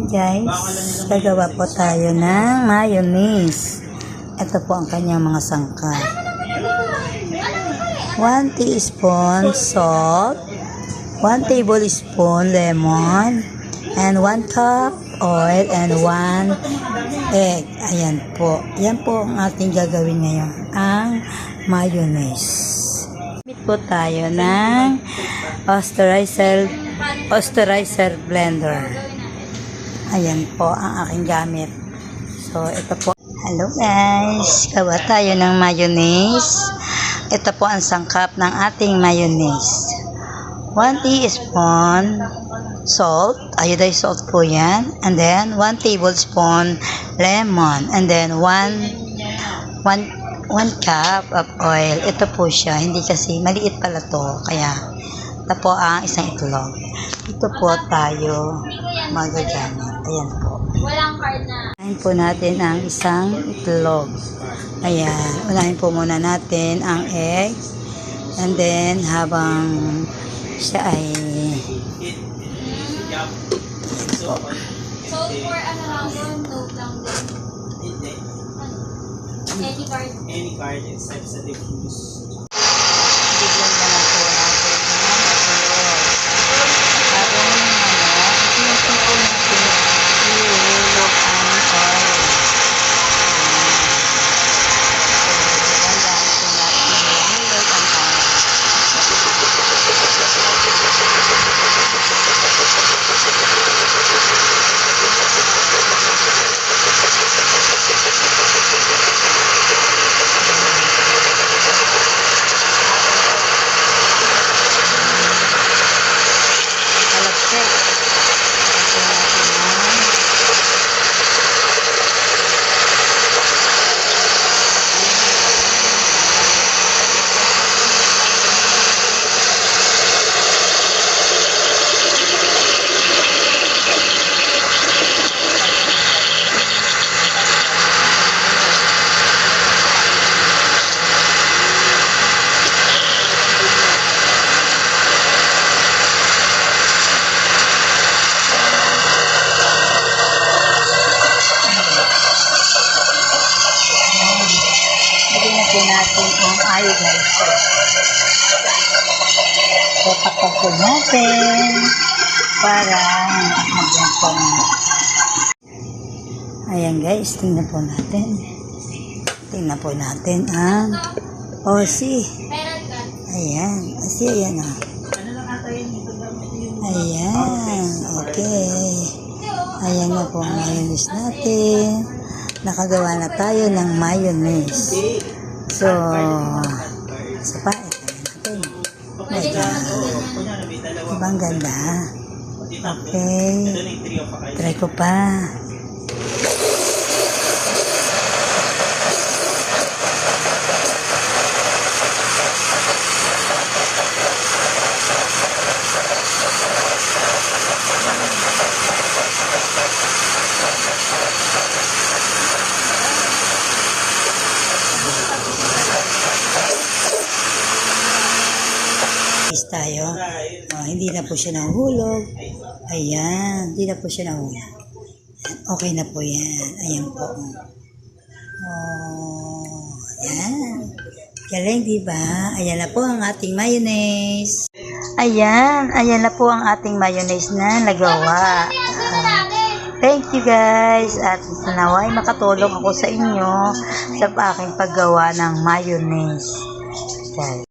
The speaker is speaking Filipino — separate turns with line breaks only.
Ayan guys, gagawa po tayo ng mayonnaise. Ito po ang kanyang mga sangkap. 1 teaspoon salt, 1 tablespoon lemon, and 1 cup oil, and 1 egg. Ayan po. Yan po ang ating gagawin ngayon, ang mayonnaise. Gamit po tayo ng pasteurizer, pasteurizer blender. Ayan po ang aking gamit. So, ito po. Hello guys! Gawa tayo ng mayonnaise. Ito po ang sangkap ng ating mayonnaise. 1 teaspoon salt. Iodized salt po yan. And then, 1 tablespoon lemon. And then, 1 1 1 cup of oil. Ito po siya. Hindi kasi, maliit pala to. Kaya, ito po ang isang itlog. Ito po tayo magagamit. Ayan po.
Walang card na.
Unahin po natin ang isang itlog. Ayan. Unahin po muna natin ang egg. And then, habang siya ay...
So, for ano lang yun, note lang din.
Hindi.
Any card.
Any card except sa diffuse.
Bigyan na lang po natin ng itlog. Habang ano, inusin po natin ihulog ang oil. Ayan. So, dandahan po natin ihulog ang oil. Kalapsik. Ito natin ang Lagyan ang iodizer. So, takpan po natin para magyan po na. Ayan guys, tingnan po natin. Tingnan po natin ang OC.
Meron ka.
Ayan. OC, ayan o. Ayan. Okay. Ayan na po ang mayonnaise natin. Nakagawa na tayo ng mayonnaise. So, sa pa, ito natin. Ayan.
Kunyari may dalawa.
Diba ang ganda? Okay. Try ko pa. Is tayo. Oh, hindi na po siya nahulog. Ayan, hindi na po siya nahulog. Okay na po yan. Ayan po. Oh, ayan. Galing, di ba? Ayan na po ang ating mayonnaise. Ayan, ayan na po ang ating mayonnaise na nagawa. Thank you guys at naway makatulong ako sa inyo sa aking paggawa ng mayonnaise. Guys.